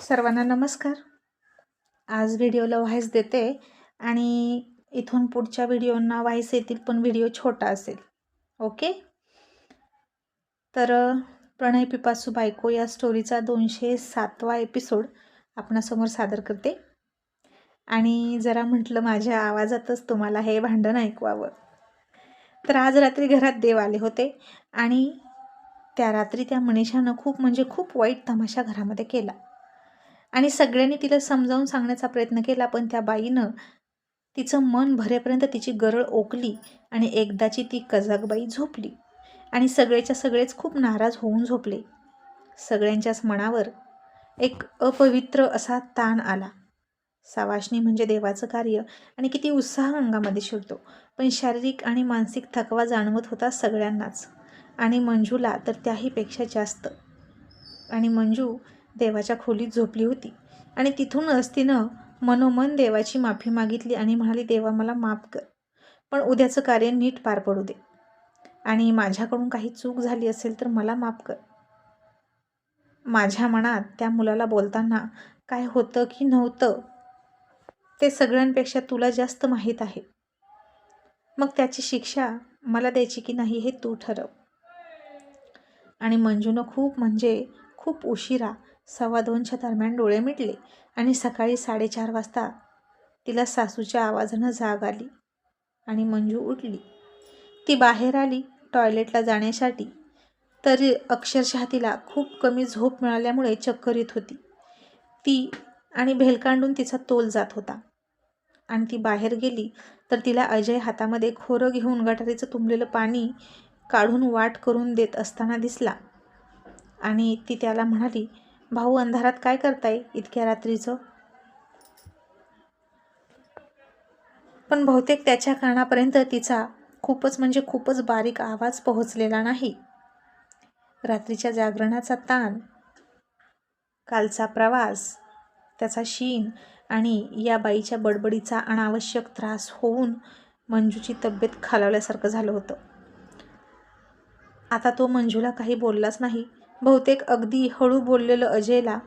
सर्वांना नमस्कार. आज व्हिडिओला व्हाईस देते आणि इथून पुढच्या व्हिडिओंना व्हाईस येतील पण व्हिडिओ छोटा असेल. ओके तर प्रणय पिपासू बायको या स्टोरीचा दोनशे सातवा एपिसोड आपणासमोर सादर करते. आणि जरा म्हटलं माझ्या आवाजातच तुम्हाला हे भांडण ऐकवावं. तर आज रात्री घरात देव आले होते आणि त्या रात्री त्या मनीषानं खूप म्हणजे खूप वाईट तमाशा घरामध्ये केला. आणि सगळ्यांनी तिला समजावून सांगण्याचा प्रयत्न केला पण त्या बाईनं तिचं मन भरेपर्यंत तिची गरळ ओकली आणि एकदाची ती कजाकबाई झोपली आणि सगळेच्या सगळेच खूप नाराज होऊन झोपले. सगळ्यांच्याच मनावर एक अपवित्र असा ताण आला. सावाशणी म्हणजे देवाचं कार्य आणि किती उत्साह अंगामध्ये शिरतो पण शारीरिक आणि मानसिक थकवा जाणवत होता सगळ्यांनाच. आणि मंजूला तर त्याहीपेक्षा जास्त. आणि मंजू देवाच्या खोलीत झोपली होती. आणि तिथूनच तिनं मनोमन देवाची माफी मागितली आणि म्हणाली देवा मला माफ कर. पण उद्याचं कार्य नीट पार पडू दे. आणि माझ्याकडून काही चूक झाली असेल तर मला माफ कर. माझ्या मनात त्या मुलाला बोलताना काय होतं की नव्हतं ते सगळ्यांपेक्षा तुला जास्त माहीत आहे. मग त्याची शिक्षा मला द्यायची की नाही हे तू ठरव. आणि मंजूनं खूप म्हणजे खूप उशिरा सव्वा दोनच्या दरम्यान डोळे मिटले आणि सकाळी साडेचार वाजता तिला सासूच्या आवाजानं जाग आली आणि मंजू उठली. ती बाहेर आली टॉयलेटला जाण्यासाठी. तरी अक्षरशः तिला खूप कमी झोप मिळाल्यामुळे चक्कर येत होती. ती आणि भेलकांडून तिचा तोल जात होता. आणि ती बाहेर गेली तर तिला अजय हातामध्ये खोरं घेऊन गटारीचं तुंबलेलं पाणी काढून वाट करून देत असताना दिसला. आणि ती त्याला म्हणाली भाऊ अंधारात काय करताय इतक्या रात्रीचं? पण बहुतेक त्याच्या कानापर्यंत तिचा खूपच म्हणजे खूपच बारीक आवाज पोहोचलेला नाही. रात्रीच्या जागरणाचा ताण कालचा प्रवास त्याचा शीन आणि या बाईच्या बडबडीचा अनावश्यक त्रास होऊन मंजूची तब्येत खालावल्यासारखं झालं होतं. आता तो मंजूला काही बोललाच नाही. बहुतेक अगदी हळू बोललेलं अजयला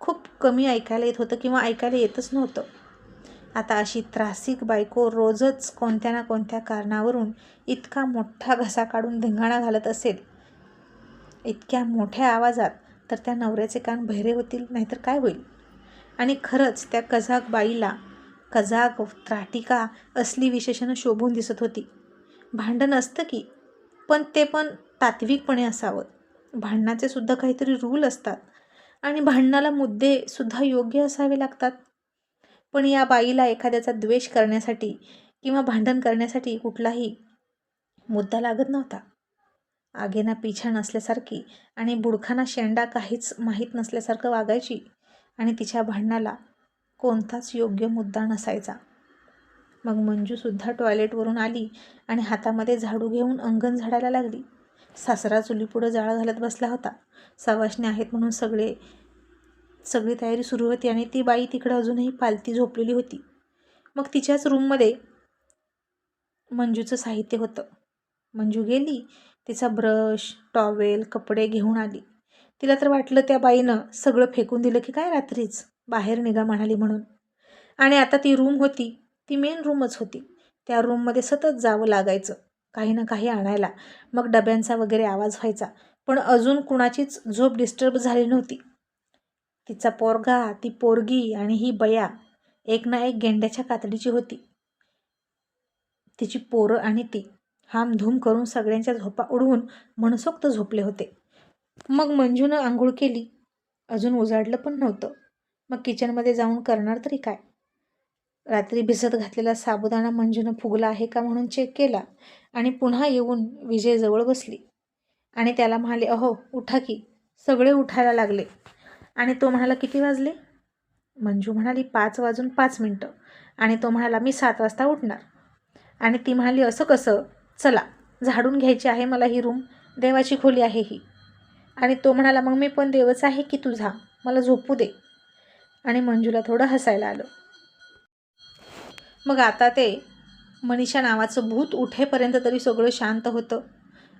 खूप कमी ऐकायला येत होतं किंवा ऐकायला येतच नव्हतं. आता अशी त्रासिक बायको रोजच कोणत्या ना कोणत्या कारणावरून इतका मोठा घसा काढून धिंगाणा घालत असेल. इतक्या मोठ्या आवाजात तर त्या नवऱ्याचे कान बहिरे होतील नाहीतर काय होईल? आणि खरंच त्या कझाक बाईला कझाक त्राटिका असली विशेषणं शोभून दिसत होती. भांडण असतं की पण ते पण तात्विकपणे असावं. भांडणाचे सुद्धा काहीतरी रूल असतात. आणि भांडणाला मुद्देसुद्धा योग्य असावे लागतात. पण या बाईला एखाद्याचा द्वेष करण्यासाठी किंवा भांडण करण्यासाठी कुठलाही मुद्दा लागत नव्हता. आगेना पिछा नसल्यासारखी आणि बुडखाना शेंडा काहीच माहीत नसल्यासारखं वागायची आणि तिच्या भांडणाला कोणताच योग्य मुद्दा नसायचा. मग मंजूसुद्धा टॉयलेटवरून आली आणि हातामध्ये झाडू घेऊन अंगण झाडायला लागली. सासरा चुलीपुढं जाळं घालत बसला होता. सावाशने आहेत म्हणून सगळे सगळी तयारी सुरू होती आणि ती बाई तिकडं अजूनही पालती झोपलेली होती. मग तिच्याच रूममध्ये मंजूचं साहित्य होतं. मंजू गेली तिचा ब्रश टॉवेल कपडे घेऊन आली. तिला तर वाटलं त्या बाईनं सगळं फेकून दिलं की काय रात्रीच? बाहेर निघा म्हणाली म्हणून. आणि आता ती रूम होती ती मेन रूमच होती. त्या रूममध्ये सतत जावं लागायचं. काही ना काही आणायला. मग डब्यांचा वगैरे आवाज व्हायचा. पण अजून कुणाचीच झोप डिस्टर्ब झाली नव्हती. तिचा पोरगा ती पोरगी आणि ही बया एक ना एक गेंड्याच्या कातडीची होती. तिची पोरं आणि ती हामधूम करून सगळ्यांच्या झोपा उडवून मनसोक्त झोपले होते. मग मंजूनं आंघोळ केली. अजून उजाडलं पण नव्हतं. मग किचनमध्ये जाऊन करणार तरी काय? रात्री भिजत घातलेला साबुदाणा मंजूनं फुगला आहे का म्हणून चेक केला आणि पुन्हा येऊन विजयजवळ बसली. आणि त्याला म्हणाले अहो उठा की. सगळे उठायला लागले. आणि तो म्हणाला किती वाजले? मंजू म्हणाली पाच वाजून पाच मिनटं. आणि तो म्हणाला मी सात वाजता उठणार. आणि ती म्हणाली असं कसं? चला झाडून घ्यायची आहे मला ही रूम देवाची खोली आहे ही. आणि तो म्हणाला मग मी पण देवच आहे की तुझा? मला झोपू दे. आणि मंजूला थोडं हसायला आलं. मग आता ते मनीषा नावाचं भूत उठेपर्यंत तरी सगळं शांत होतं.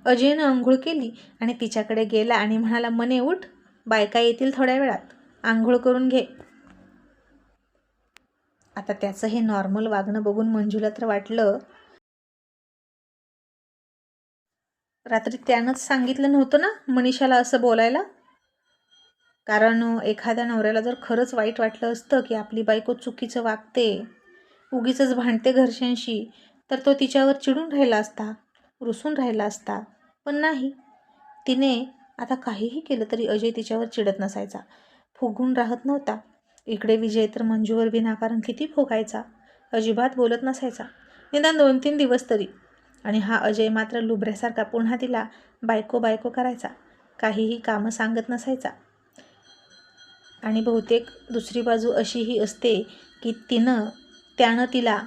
अजयनं आंघोळ केली आणि तिच्याकडे गेला आणि म्हणाला मने उठ बायका येतील थोड्या वेळात. आंघोळ करून घे. आता त्याचं हे नॉर्मल वागणं बघून मंजूला तर वाटलं रात्री त्यानंच सांगितलं नव्हतं ना मनीषाला असं बोलायला? कारण एखाद्या नवऱ्याला जर खरंच वाईट वाटलं असतं की आपली बायको चुकीचं वागते उगीच भांडते घरच्यांशी. तर तो तिच्यावर चिडून राहिला असता रुसून राहिला असता. पण नाही. तिने आता काहीही केलं तरी अजय तिच्यावर चिडत नसायचा. फुगून राहत नव्हता. इकडे विजय तर मंजूवर विनाकारण किती फुगायचा. अजिबात बोलत नसायचा. निदान दोन तीन दिवस तरी. आणि हा अजय मात्र लुबऱ्यासारखा पुन्हा तिला बायको बायको करायचा. काहीही कामं सांगत नसायचा. आणि बहुतेक दुसरी बाजू अशीही असते की तिनं त्यानं तिला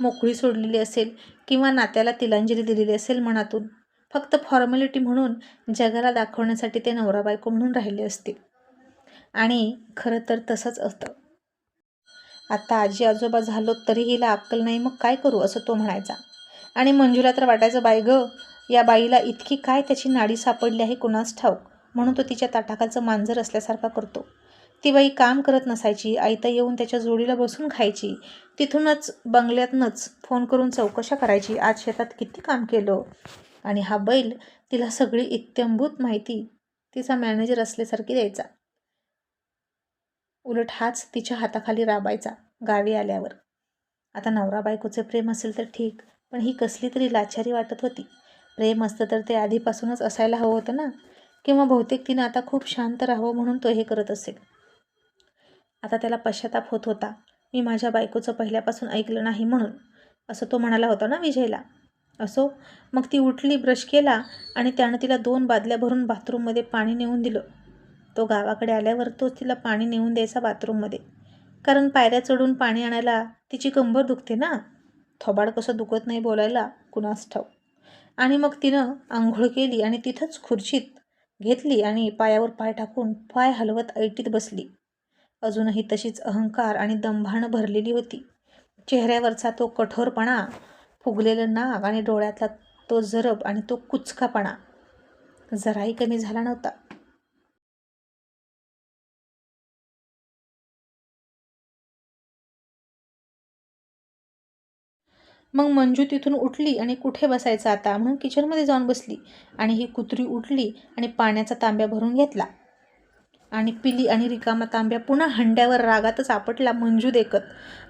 मोकळी सोडलेली असेल किंवा नात्याला तिलांजली दिलेली असेल मनातून. फक्त फॉर्मॅलिटी म्हणून जगाला दाखवण्यासाठी ते नवरा बायको म्हणून राहिले असतील. आणि खरं तर तसंच असतं. आता आजी आजोबा झालो तरी हिला अक्कल नाही मग काय करू असं तो म्हणायचा. आणि मंजूला तर वाटायचं बाय ग या बाईला इतकी काय त्याची नाडी सापडली आहे कुणास ठाऊक? म्हणून तो तिच्या ताटाखालचं मांजर असल्यासारखा करतो. ती बाई काम करत नसायची आईता येऊन त्याच्या जोडीला बसून खायची. तिथूनच बंगल्यातनंच फोन करून चौकशा करायची आज शेतात किती काम केलं? आणि हा बैल तिला सगळी इत्यंभूत माहिती तिचा मॅनेजर असल्यासारखी द्यायचा. उलट हाच तिच्या हाताखाली राबायचा गावी आल्यावर. आता नवरा बायकोचं प्रेम असेल तर ठीक पण ही कसली तरी लाचारी वाटत होती. प्रेम असतं तर ते आधीपासूनच असायला हवं होतं ना? किंवा बहुतेक तिनं आता खूप शांत राहावं म्हणून तो हे करत असेल. आता त्याला पश्चाताप होत होता. मी माझ्या बायकोचं पहिल्यापासून ऐकलं नाही म्हणून. असं तो म्हणाला होता ना विजयला. असो मग ती उठली ब्रश केला आणि त्यानं तिला दोन बादल्या भरून बाथरूममध्ये पाणी नेऊन दिलं. तो गावाकडे आल्यावर तोच तिला पाणी नेऊन द्यायचा बाथरूममध्ये. कारण पायऱ्या चढून पाणी आणायला तिची कंबर दुखते ना. थोबाड कसं दुखत नाही बोलायला कुणास ठाऊ आणि मग तिनं आंघोळ केली आणि तिथंच खुर्चीत घेतली आणि पायावर पाय टाकून पाय हलवत ऐटीत बसली. अजूनही तशीच अहंकार आणि दंभानं भरलेली होती. चेहऱ्यावरचा तो कठोरपणा फुगलेलं नाक आणि डोळ्यातला तो जरब आणि तो कुचकापणा जराही कमी झाला नव्हता. मग मंजू तिथून उठली आणि कुठे बसायचं आता? म्हणून किचनमध्ये जाऊन बसली आणि ही कुत्री उठली आणि पाण्याचा तांब्या भरून घेतला. आणि पिली आणि रिकामा तांब्या पुन्हा हंड्यावर रागातच आपटला मंजू देखत.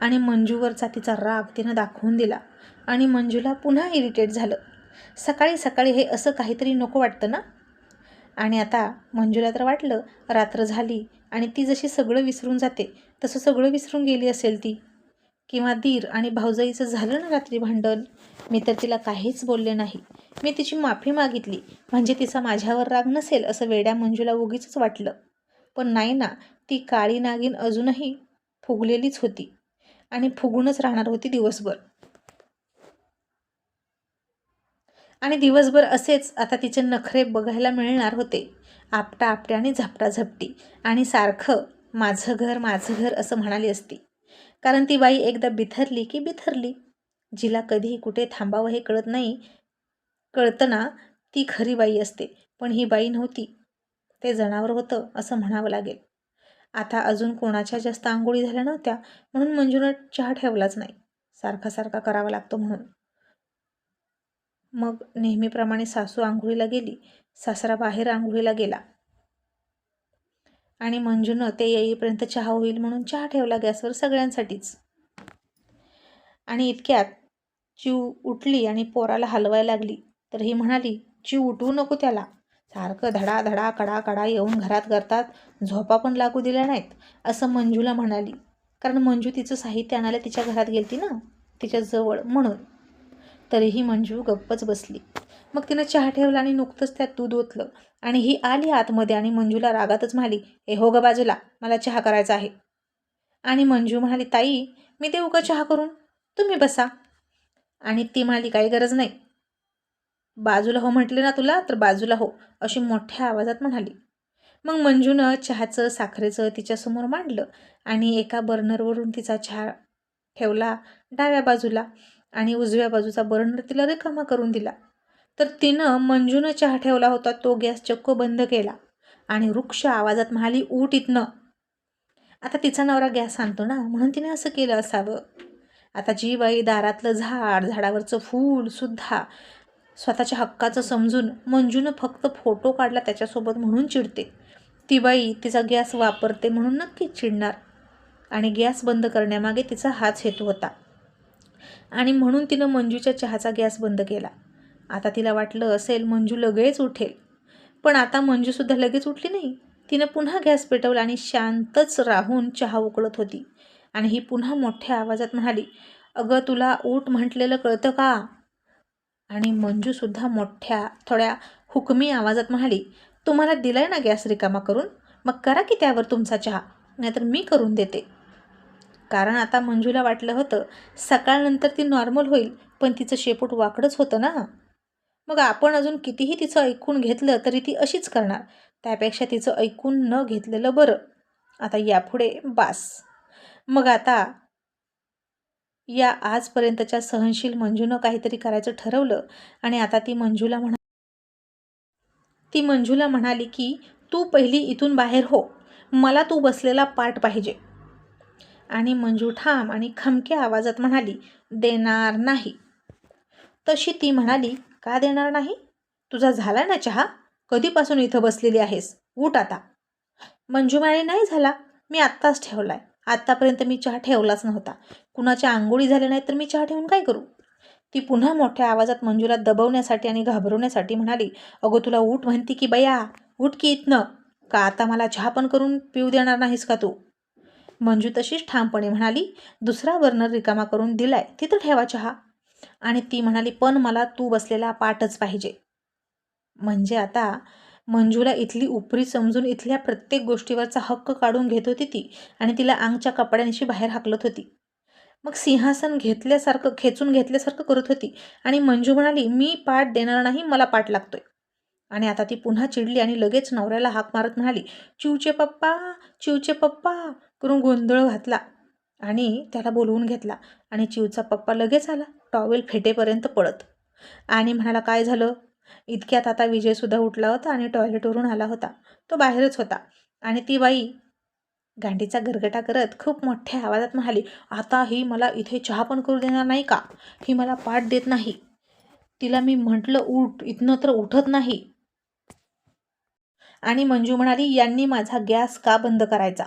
आणि मंजूवरचा तिचा राग तिनं दाखवून दिला. आणि मंजूला पुन्हा इरिटेट झालं. सकाळी सकाळी हे असं काहीतरी नको वाटतं ना? आणि आता मंजूला तर वाटलं रात्र झाली आणि ती जशी सगळं विसरून जाते तसं सगळं विसरून गेली असेल ती. किंवा दीर आणि भाऊजाईचं झालं ना रात्री भांडण? मी तर तिला काहीच बोलले नाही. मी तिची माफी मागितली. म्हणजे तिचा माझ्यावर राग नसेल असं वेड्या मंजूला उगीच वाटलं. पण नाही ना ती काळी नागिन अजूनही फुगलेलीच होती आणि फुगूनच राहणार होती दिवसभर. आणि दिवसभर असेच आता तिचे नखरे बघायला मिळणार होते आपटा आपट्या आणि झपटा झपटी आणि सारखं माझं घर माझं घर असं म्हणाली असती. कारण ती बाई एकदा बिथरली की बिथरली. जिला कधीही कुठे थांबावं हे कळत नाही कळतं ना ती खरी बाई असते पण ही बाई नव्हती. ते जनावर होतं असं म्हणावं लागेल. आता अजून कोणाच्या जास्त आंघोळी झाल्या नव्हत्या म्हणून मंजूनं चहा ठेवलाच नाही. सारखा सारखा करावा लागतो म्हणून. मग नेहमीप्रमाणे सासू आंघोळीला गेली सासरा बाहेर आंघोळीला गेला. आणि मंजूनं ते येईपर्यंत चहा होईल म्हणून चहा ठेवला गॅसवर सगळ्यांसाठीच. आणि इतक्यात चिव उठली आणि पोराला हलवायला लागली. तर ही म्हणाली चिव उठवू नको त्याला. सारखं धडा धडा कडा कडा येऊन घरात करतात. झोपा पण लागू दिल्या नाहीत असं मंजूला म्हणाली. कारण मंजू तिचं साहित्य आणायला तिच्या घरात गेलती ना तिच्याजवळ म्हणून. तरीही मंजू गप्पच बसली. मग तिनं चहा ठेवला आणि नुकतंच त्यात दूध ओतलं. आणि ही आली आतमध्ये आणि मंजूला रागातच म्हणाली ए हो ग बाजूला मला चहा करायचा आहे. आणि मंजू म्हणाली ताई मी देऊ का चहा करून? तुम्ही बसा. आणि ती म्हणाली काही गरज नाही. बाजूला हो म्हटले ना तुला तर बाजूला हो अशी मोठ्या आवाजात म्हणाली. मग मंजूनं चहाचं साखरेचं तिच्यासमोर मांडलं आणि एका बर्नरवरून तिचा चहा ठेवला डाव्या बाजूला आणि उजव्या बाजूचा बर्नर तिला रिकामा करून दिला. तर तिनं मंजूनं चहा ठेवला होता तो गॅस चक्क बंद केला आणि वृक्ष आवाजात म्हणाली ऊट इथनं. आता तिचा नवरा गॅस आणतो ना म्हणून तिने असं केलं असावं. आता जी बाई दारातलं झाड झाडावरचं फूलसुद्धा स्वतःच्या हक्काचं समजून मंजूनं फक्त फोटो काढला त्याच्यासोबत म्हणून चिडते. ती बाई तिचा गॅस वापरते म्हणून नक्कीच चिडणार आणि गॅस बंद करण्यामागे तिचा हाच हेतू होता. आणि म्हणून तिनं मंजूच्या चहाचा गॅस बंद केला. आता तिला वाटलं असेल मंजू लगेच उठेल. पण आता मंजूसुद्धा लगेच उठली नाही. तिनं पुन्हा गॅस पेटवला आणि शांतच राहून चहा उकळत होती. आणि ही पुन्हा मोठ्या आवाजात म्हणाली अगं तुला ऊट म्हटलेलं कळतं का? आणि मंजूसुद्धा मोठ्या थोड्या हुकमी आवाजात म्हणाली तुम्हाला दिलाय ना गॅस रिकामा करून? मग करा की त्यावर तुमचा चहा नाहीतर मी करून देते. कारण आता मंजूला वाटलं होतं सकाळनंतर ती नॉर्मल होईल पण तिचं शेपूट वाकडंच होतं ना. मग आपण अजून कितीही तिचं ऐकून घेतलं तरी ती अशीच करणार. त्यापेक्षा तिचं ऐकून न घेतलेलं बरं. आता यापुढे बास. मग आता या आजपर्यंतच्या सहनशील मंजूनं काहीतरी करायचं ठरवलं आणि आता ती मंजूला म्हणा ती मंजूला म्हणाली की तू पहिली इथून बाहेर हो. मला तू बसलेला पाठ पाहिजे. आणि मंजू ठाम आणि खमक्या आवाजात म्हणाली देणार नाही. तशी ती म्हणाली का देणार नाही? तुझा झाला ना चहा? कधीपासून इथं बसलेली आहेस? उठ आता. मंजू म्हणाली नाही झाला. मी आत्ताच ठेवलाय. आत्तापर्यंत मी चहा ठेवलाच नव्हता. कुणाच्या आंघोळी झाल्या नाहीत तर मी चहा ठेवून काय करू? ती पुन्हा मोठ्या आवाजात मंजूला दबवण्यासाठी आणि घाबरवण्यासाठी म्हणाली अगो तुला उठ म्हणती की बया? उठ की इथनं? का आता मला चहा पण करून पिऊ देणार नाहीस का तू? मंजू तशीच ठामपणे म्हणाली दुसरा बर्नर रिकामा करून दिलाय तिथं ठेवा चहा. आणि ती म्हणाली पण मला तू बसलेला पाठच पाहिजे. म्हणजे आता मंजूला इथली उपरी समजून इथल्या प्रत्येक गोष्टीवरचा हक्क काढून घेत होती ती आणि तिला अंगच्या कपड्यांशी बाहेर हाकलत होती. मग सिंहासन घेतल्यासारखं खेचून घेतल्यासारखं करत होती आणि मंजू म्हणाली मी पाठ देणार नाही मला पाठ लागतोय. आणि आता ती पुन्हा चिडली आणि लगेच नवऱ्याला हाक मारत म्हणाली चिवचे पप्पा चिवचे पप्पा करून गोंधळ घातला आणि त्याला बोलवून घेतला आणि चिवचा पप्पा लगेच आला टॉवेल फेटेपर्यंत पळत. आणि म्हणाला काय झालं? इतक्यात आता विजयसुद्धा उठला होता आणि टॉयलेटवरून आला होता. तो बाहेरच होता. आणि ती बाई गांडीचा गरगटा करत खूप मोठ्या आवाजात म्हणाली आता ही मला इथे चहा पण करू देणार नाही का? ही मला पाठ देत नाही. तिला मी म्हटलं उठ इथनं तर उठत नाही. आणि मंजू म्हणाली यांनी माझा गॅस का बंद करायचा?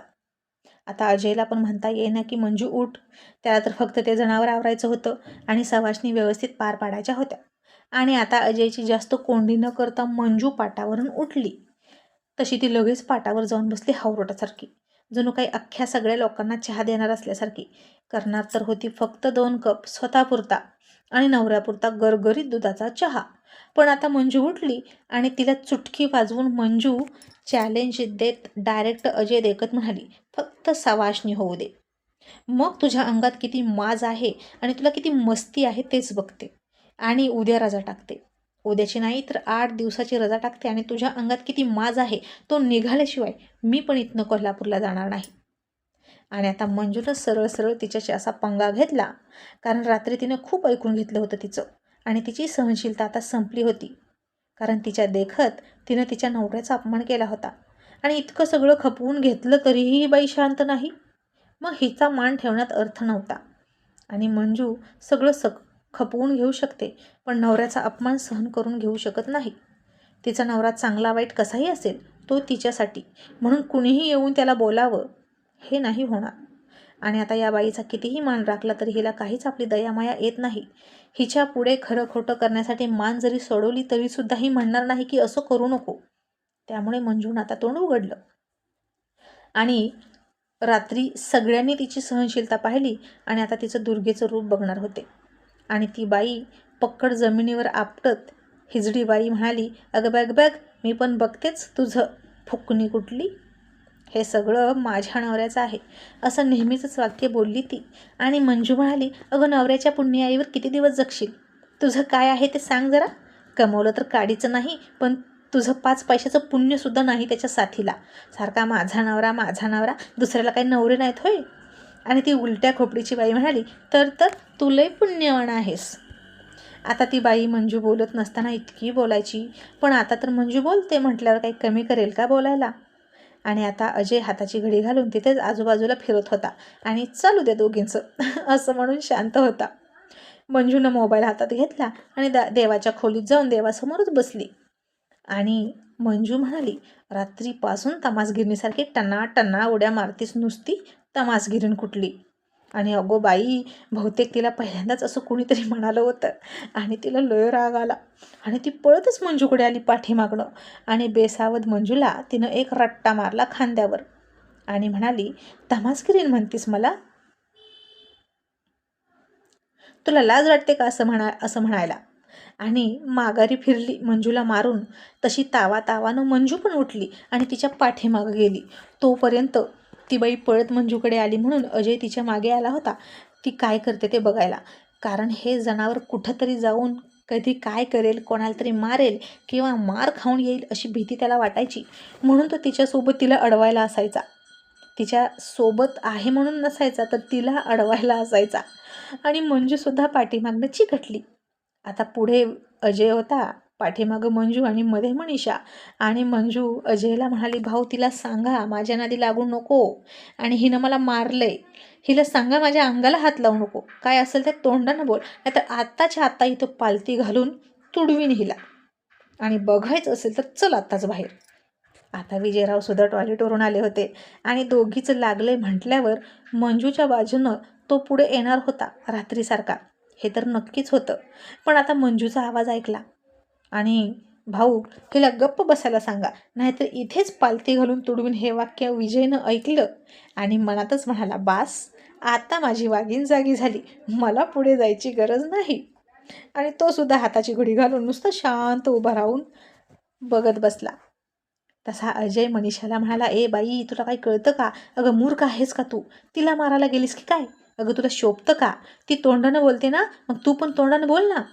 आता अजयला पण म्हणता येईना की मंजू उठ. त्याला तर फक्त ते जनावर आवरायचं होतं आणि सवाशनी व्यवस्थित पार पाडायच्या होत्या. आणि आता अजयची जास्त कोंडी न करता मंजू पाटावरून उठली. तशी ती लगेच पाटावर जाऊन बसली हावरोटासारखी. जणू काही अख्ख्या सगळ्या लोकांना चहा देणार असल्यासारखी. करणार तर होती फक्त दोन कप स्वतःपुरता आणि नवऱ्यापुरता गरगरीत दुधाचा चहा. पण आता मंजू उठली आणि तिला चुटकी वाजवून मंजू चॅलेंज देत डायरेक्ट अजय देखत म्हणाली फक्त सवाशनी होऊ दे. मग तुझ्या अंगात किती माज आहे आणि तुला किती मस्ती आहे तेच बघते. आणि उद्या रजा टाकते. उद्याची नाही तर आठ दिवसाची रजा टाकते आणि तुझ्या अंगात किती माज आहे तो निघाल्याशिवाय मी पण इथनं कोल्हापूरला जाणार नाही. आणि आता मंजूनं सरळ सरळ तिच्याशी असा पंगा घेतला कारण रात्री तिनं खूप ऐकून घेतलं होतं तिचं. आणि तिची सहनशीलता आता संपली होती कारण तिच्या देखत तिनं तिच्या नवऱ्याचा अपमान केला होता. आणि इतकं सगळं खपवून घेतलं तरीही ही बाई शांत नाही. मग हिचा मान ठेवण्यात अर्थ नव्हता. आणि मंजू सगळं सक खपवून घेऊ शकते पण नवऱ्याचा अपमान सहन करून घेऊ शकत नाही. तिचा नवरा चांगला वाईट कसाही असेल तो तिच्यासाठी. म्हणून कुणीही येऊन त्याला बोलावं हे नाही होणार. आणि आता या बाईचा कितीही मान राखला तरी हिला काहीच आपली दयामाया येत नाही. हिच्या पुढे खरं खोटं करण्यासाठी मान जरी सोडवली तरीसुद्धा ही म्हणणार नाही की असं करू नको. त्यामुळे मंजून आता तोंड उघडलं. आणि रात्री सगळ्यांनी तिची सहनशीलता पाहिली आणि आता तिचं दुर्गेचं रूप बघणार होते. आणि ती बाई पक्कड जमिनीवर आपटत हिजडी बाई म्हणाली अगं बॅग बॅग मी पण बघतेच तुझं. फुकणी कुठली? हे सगळं माझ्या नवऱ्याचं आहे. असं नेहमीचंच वाक्य बोलली ती. आणि मंजू म्हणाली अगं नवऱ्याच्या पुण्याईवर किती दिवस जगशील? तुझं काय आहे ते सांग जरा. कमवलं तर काडीचं नाही पण तुझं पाच पैशाचं पुण्यसुद्धा नाही त्याच्या साथीला. सारखा माझा नवरा माझा नवरा दुसऱ्याला काही नवरे नाहीत होय? आणि ती उलट्या खोपडीची बाई म्हणाली तर तर तू लय पुण्यवान आहेस. आता ती बाई मंजू बोलत नसताना इतकी बोलायची पण आता तर मंजू बोलते म्हटल्यावर काही कमी करेल का बोलायला? आणि आता अजय हाताची घडी घालून तिथेच आजूबाजूला फिरत होता आणि चालू दे दोघींचं असं म्हणून शांत होता. मंजूनं मोबाईल हातात घेतला आणि दा देवाच्या खोलीत जाऊन देवासमोरच बसली. आणि मंजू म्हणाली रात्रीपासून तमासगिरणीसारखी टना टना उड्या मारतीस नुसती तमासगिरीन कुठली? आणि अगो बाई बहुतेक तिला पहिल्यांदाच असं कुणीतरी म्हणालं होतं. आणि तिला लय राग आला. आणि ती पळतच मंजूकडे आली पाठीमागणं आणि बेसावध मंजूला तिनं एक रट्टा मारला खांद्यावर. आणि म्हणाली तमासगिरीन म्हणतीस मला? तुला लाज वाटते का असं म्हणा असं म्हणायला? आणि माघारी फिरली मंजूला मारून. तशी तावा तावानं मंजू पण उठली आणि तिच्या पाठीमागं गेली. तोपर्यंत ती बाई पळत मंजूकडे आली म्हणून अजय तिच्यामागे आला होता ती काय करते ते बघायला. कारण हे जनावर कुठंतरी जाऊन कधी काय करेल कोणाला तरी मारेल किंवा मार खाऊन येईल अशी भीती त्याला वाटायची. म्हणून तो तिच्यासोबत तिला अडवायला असायचा. तिच्या सोबत आहे म्हणून नसायचा तर तिला अडवायला असायचा. आणि मंजूसुद्धा पाठीमागनं चिकटली. आता पुढे अजय होता पाठीमागं मंजू आणि मध्ये मनीषा. आणि मंजू अजयला म्हणाली भाऊ तिला सांगा माझ्या नादी लागू नको. आणि हिनं मला मारलंय. हिला सांगा माझ्या अंगाला हात लावू नको. काय असेल त्या तोंडानं बोल. नाहीतर आत्ताच्या आत्ता इथं पालती घालून तुडवीन हिला. आणि बघायचं असेल तर चल आत्ताच बाहेर. आता विजयराव सुद्धा टॉयलेटवरून आले होते. आणि दोघीचं लागले म्हटल्यावर मंजूच्या बाजूनं तो पुढे येणार होता रात्रीसारखा. हे तर नक्कीच होतं. पण आता मंजूचा आवाज ऐकला. आणि भाऊ हिला गप्प बसायला सांगा. नाहीतर इथेच पालथी घालून तुडवून हे वाक्य विजयनं ऐकलं आणि मनातच म्हणाला बास आता माझी वागीन जागी झाली. मला पुढे जायची गरज नाही. आणि तो सुद्धा हाताची घडी घालून नुसतं शांत उभा राहून बघत बसला. तसा अजय मनीषाला म्हणाला ए बाई तुला काही कळतं का? अगं मूर्ख आहेस का तू? तिला मारायला गेलीस की काय? अगं तुला शोभतं का? ती तोंडानं बोलते ना? मग तू पण तोंडानं बोल ना.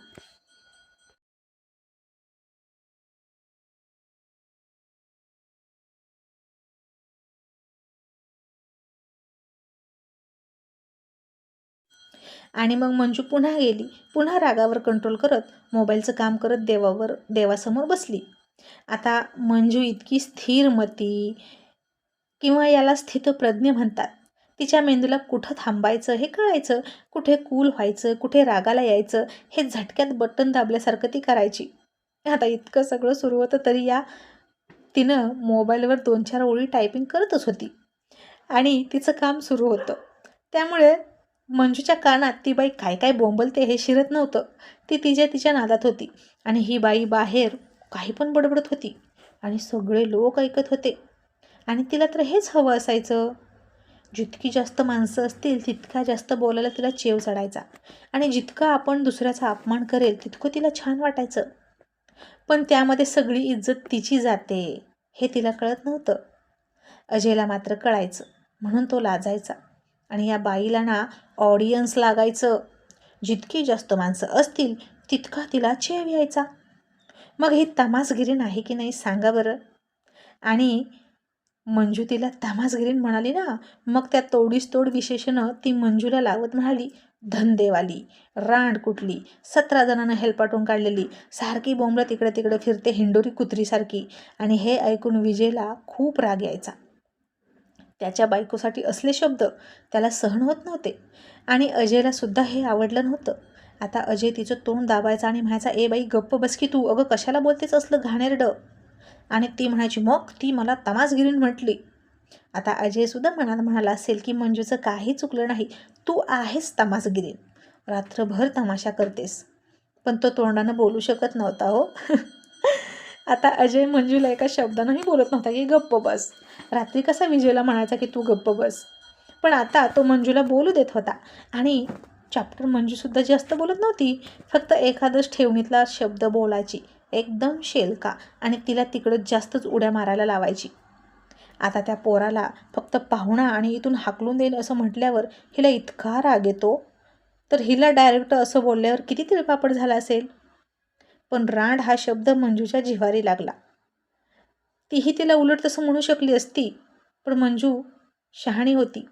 आणि मग मंजू पुन्हा गेली. पुन्हा रागावर कंट्रोल करत मोबाईलचं काम करत देवावर देवासमोर बसली. आता मंजू इतकी स्थिरमती किंवा याला स्थितप्रज्ञ म्हणतात. तिच्या मेंदूला कुठं थांबायचं हे कळायचं. कुठे कूल व्हायचं कुठे रागाला यायचं हे झटक्यात बटन दाबल्यासारखं ती करायची. आता इतकं सगळं सुरू होतं तरी या तिनं मोबाईलवर दोन चार ओळी टायपिंग करतच होती. आणि तिचं काम सुरू होतं. त्यामुळे मंजूच्या कानात ती बाई काय काय बोंबलते हे शिरत नव्हतं. ती तिच्या तिच्या नादात होती. आणि ही बाई बाहेर काही पण बडबडत होती. आणि सगळे लोक ऐकत होते. आणि तिला तर हेच हवं असायचं. जितकी जास्त माणसं असतील तितका जास्त बोलायला तिला चेव चढायचा. आणि जितका आपण दुसऱ्याचा अपमान करेल तितकं तिला छान वाटायचं. पण त्यामध्ये सगळी इज्जत तिची जाते हे तिला कळत नव्हतं. अजयला मात्र कळायचं. म्हणून तो लाजायचा. आणि या बाईला ना ऑडियन्स लागायचं. जितकी जास्त माणसं असतील तितका तिला चेव यायचा. मग ही तमासगिरी नाही की नाही सांगा बरं. आणि मंजू तिला तमासगिरीन म्हणाली ना मग त्या तोडीस तोड विशेषणं ती मंजूला लावत म्हणाली धंदेवाली रांड कुठली सतरा जणांना हेलपाटून काढलेली सारखी बोंबलं तिकडे तिकडे फिरते हिंडोरी कुत्रीसारखी. आणि हे ऐकून विजयला खूप राग यायचा. त्याच्या बायकोसाठी असले शब्द त्याला सहन होत नव्हते. आणि अजयला सुद्धा हे आवडलं नव्हतं. आता अजय तिचं तोंड दाबायचा आणि म्हणायचा ए बाई गप्प बस की तू. अगं कशाला बोलतेच असलं घाणेरडं? आणि ती म्हणायची मग ती मला तमासगिरीन म्हटली. आता अजयसुद्धा मनात म्हणाला असेल की मंजूचं काही चुकलं नाही. तू आहेस तमासगिरीन. रात्रभर तमाशा करतेस. पण तो तोंडानं बोलू शकत नव्हता हो. आता अजय मंजूला एका शब्दानंही बोलत नव्हता की गप्प बस. रात्री कसा विजयला म्हणायचा की तू गप्प बस. पण आता तो मंजूला बोलू देत होता आणि चॅप्टर मंजूसुद्धा जास्त बोलत नव्हती. फक्त एखादंच ठेवणीतला शब्द बोलायची. एकदम शेलका आणि तिला तिकडं जास्तच उड्या मारायला लावायची. आता त्या पोराला फक्त पाहुणा आणि इथून हाकलून देईल असं म्हटल्यावर हिला इतका राग येतो. तर हिला डायरेक्ट असं बोलल्यावर किती तिळपापड झाला असेल? पण रांड हा शब्द मंजूच्या जिव्हारी लागला. तीही तिला उलट तसं म्हणू शकली असती पण मंजू शहाणी होती.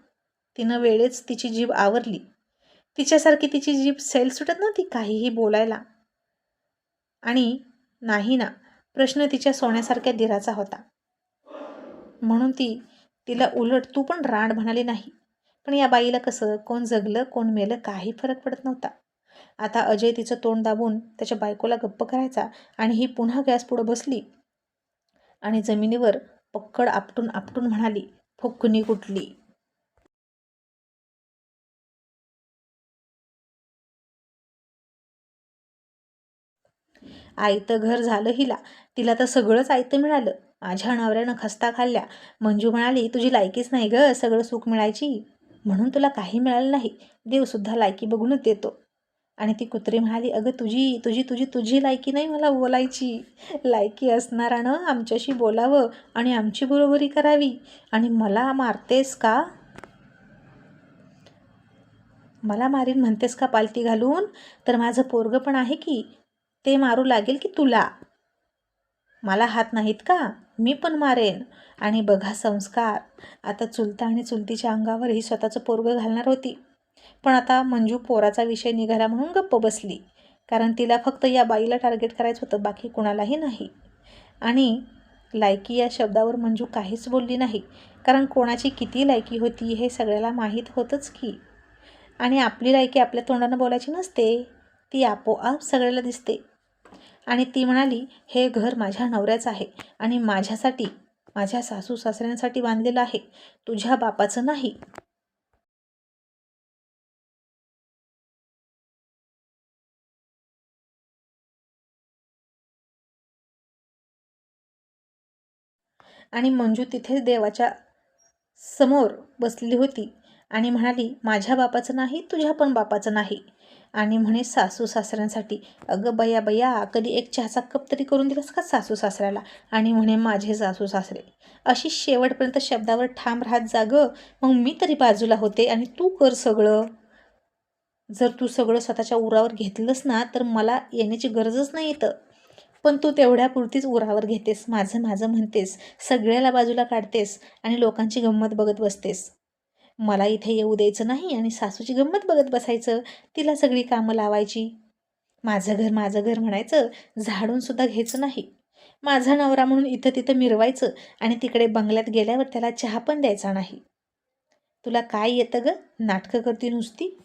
तिनं वेळेच तिची जीभ आवरली. तिच्यासारखी तिची जीभ सैल सुटत नव्हती काहीही बोलायला. आणि नाही ना प्रश्न तिच्या सोन्यासारख्या दिराचा होता. म्हणून ती तिला उलट तू पण रांड म्हणाली नाही. पण या बाईला कसं कोण जगलं कोण मेलं काही फरक पडत नव्हता. आता अजय तिचं तोंड दाबून त्याच्या बायकोला गप्प करायचा आणि ही पुन्हा गॅस पुढं बसली. आणि जमिनीवर पक्कड आपटून आपटून म्हणाली फुकणी कुठली? आयतं घर झालं हिला. तिला तर सगळंच आयतं मिळालं. माझ्या नवऱ्यानं खस्ता खाल्ल्या. मंजू म्हणाली तुझी लायकीच नाही ग सगळं सुख मिळायची. म्हणून तुला काही मिळालं नाही. देवसुद्धा लायकी बघूनच देतो. आणि ती कुत्री म्हणाली अगं तुझी तुझी तुझी तुझी लायकी नाही मला बोलायची. लायकी असणारानं आमच्याशी बोलावं आणि आमची बरोबरी करावी. आणि मला मारतेस का? मला मारीन म्हणतेस का पालती घालून? तर माझं पोरगं पण आहे की. ते मारू लागेल की तुला. मला हात नाहीत का? मी पण मारेन. आणि बघा संस्कार. आता चुलता आणि चुलतीच्या अंगावर ही स्वतःचं पोरगं घालणार होती. पण आता मंजू पोराचा विषय निघाला म्हणून गप्प बसली. कारण तिला फक्त या बाईला टार्गेट करायचं होतं बाकी कुणालाही नाही. आणि लायकी या शब्दावर मंजू काहीच बोलली नाही. कारण कोणाची किती लायकी होती हे सगळ्याला माहीत होतंच की. आणि आपली लायकी आपल्या तोंडानं बोलायची नसते. ती आपोआप सगळ्याला दिसते. आणि ती म्हणाली हे घर माझ्या नवऱ्याचं आहे आणि माझ्यासाठी माझ्या सासू सासऱ्यांसाठी बांधलेलं आहे. तुझ्या बापाचं नाही. आणि मंजू तिथेच देवाच्या समोर बसलेली होती आणि म्हणाली माझ्या बापाचं नाही तुझ्या पण बापाचं नाही. आणि म्हणे सासू सासऱ्यांसाठी. अगं बया बया कधी एक चहाचा कप तरी करून दिलास का सासू सासऱ्याला? आणि म्हणे माझे सासू सासरे. अशी शेवटपर्यंत शब्दावर ठाम राहत जागं मग मी तरी बाजूला होते आणि तू कर सगळं. जर तू सगळं स्वतःच्या उरावर घेतलंस ना तर मला येण्याची गरजच नाही येतं पण तू तेवढ्यापुरतीच उरावर घेतेस माझं माझं म्हणतेस सगळ्याला बाजूला काढतेस आणि लोकांची गंमत बघत बसतेस. मला इथे येऊ द्यायचं नाही आणि सासूची गंमत बघत बसायचं तिला सगळी कामं लावायची. माझं घर माझं घर म्हणायचं झाडूनसुद्धा घ्यायचं नाही. माझा नवरा म्हणून इथं तिथं मिरवायचं आणि तिकडे बंगल्यात गेल्यावर त्याला चहा पण द्यायचा नाही. तुला काय येतं ग? नाटकं करती नुसती?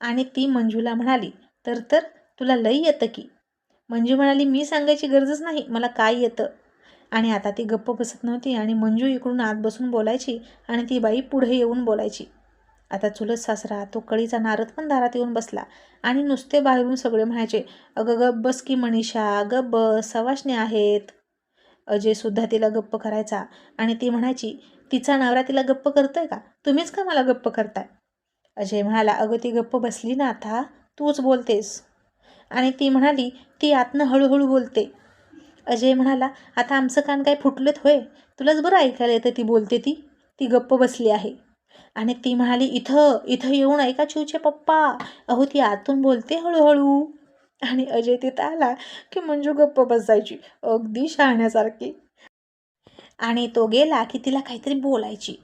आणि ती मंजूला म्हणाली तर तर तुला लई येतं की. मंजू म्हणाली मी सांगायची गरजच नाही मला काय येतं? आणि आता ती गप्प बसत नव्हती आणि मंजू इकडून आत बसून बोलायची आणि ती बाई पुढे येऊन बोलायची. आता चुलत सासरा तो कळीचा नारद पण दारात येऊन बसला आणि नुसते बाहेरून सगळे म्हणायचे अगं गप्प बस की मनीषा गप्प बस सवाशणे आहेत. अजयसुद्धा तिला गप्प करायचा आणि ती म्हणायची तिचा नवरा तिला गप्प करतोय का? तुम्हीच का मला गप्प करताय? अजय म्हणाला अगं ती गप्प बसली ना आता. तूच बोलतेस. आणि ती म्हणाली ती आतनं हळूहळू बोलते. अजय म्हणाला आता आमचं कान काय फुटलेत होय? तुलाच बरं ऐकायला येतं ती बोलते ती? ती गप्प बसली आहे. आणि ती म्हणाली इथं इथं येऊन ऐका चिवचे पप्पा. अहो ती आतून बोलते हळूहळू. आणि अजय तिथं आला की मंजू गप्प बसायची अगदी शहाण्यासारखी. आणि तो गेला की तिला काहीतरी बोलायची.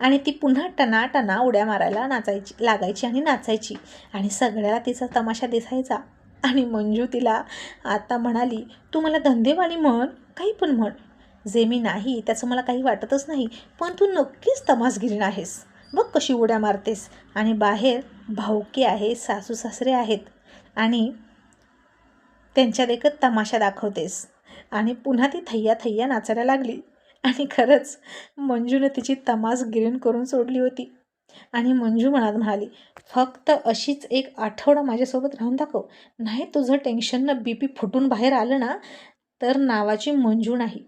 आणि ती पुन्हा टना टना उड्या मारायला नाचायची लागायची आणि नाचायची. आणि सगळ्याला तिचा तमाशा दिसायचा. आणि मंजू तिला आता म्हणाली तू मला धंदेवाणी म्हण काही पण म्हण. जे मी नाही त्याचं मला काही वाटतच नाही पण तू नक्कीच तमासगिरी आहेस. बघ कशी उड्या मारतेस. आणि बाहेर भाऊके आहे सासू सासरे आहेत. आणि त्यांच्या देखत तमाशा दाखवतेस. आणि पुन्हा ती थैया थैया नाचायला लागली. आणि खरंच मंजूने तिची तमास गिरीन करून सोडली होती. आणि मंजू मनात म्हणाली फक्त अशीच एक आठवडा माझ्यासोबत राहून दाखव. नाही तुझं टेन्शननं बी पी फुटून बाहेर आलं ना तर नावाची मंजू नाही.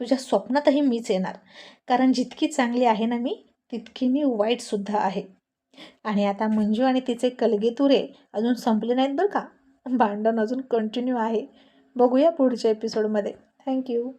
तुझ्या स्वप्नातही मीच येणार. कारण जितकी चांगली आहे ना मी तितकी मी वाईटसुद्धा आहे. आणि आता मंजू आणि तिचे कलगेतुरे अजून संपले नाहीत बरं का? भांडण अजून कंटिन्यू आहे. बघूया पुढच्या एपिसोडमध्ये थँक्यू